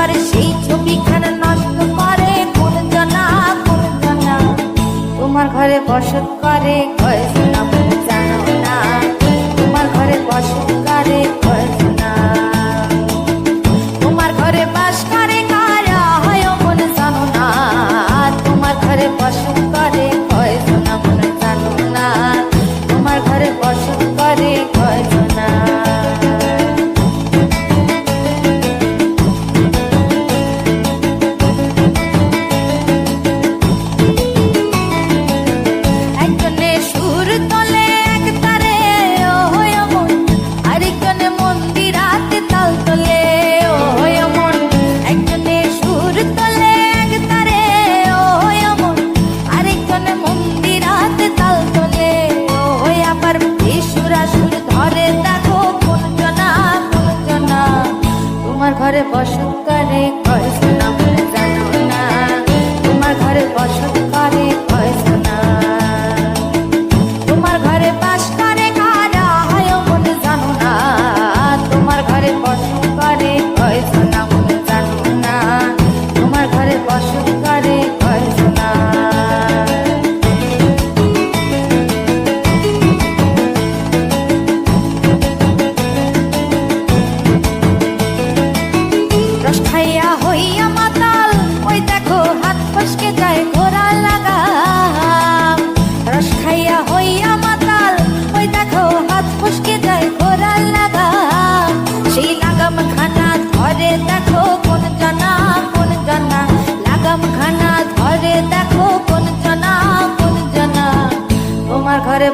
একবার সেই ছবিখানা নষ্ট করে গুরুজনা গুরুজনা তোমার ঘরে বসত করে কয়েকজন না। তোমার ঘরে বসত করে ঘরে বসতকালে কয়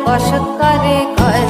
বসৎকারে কয়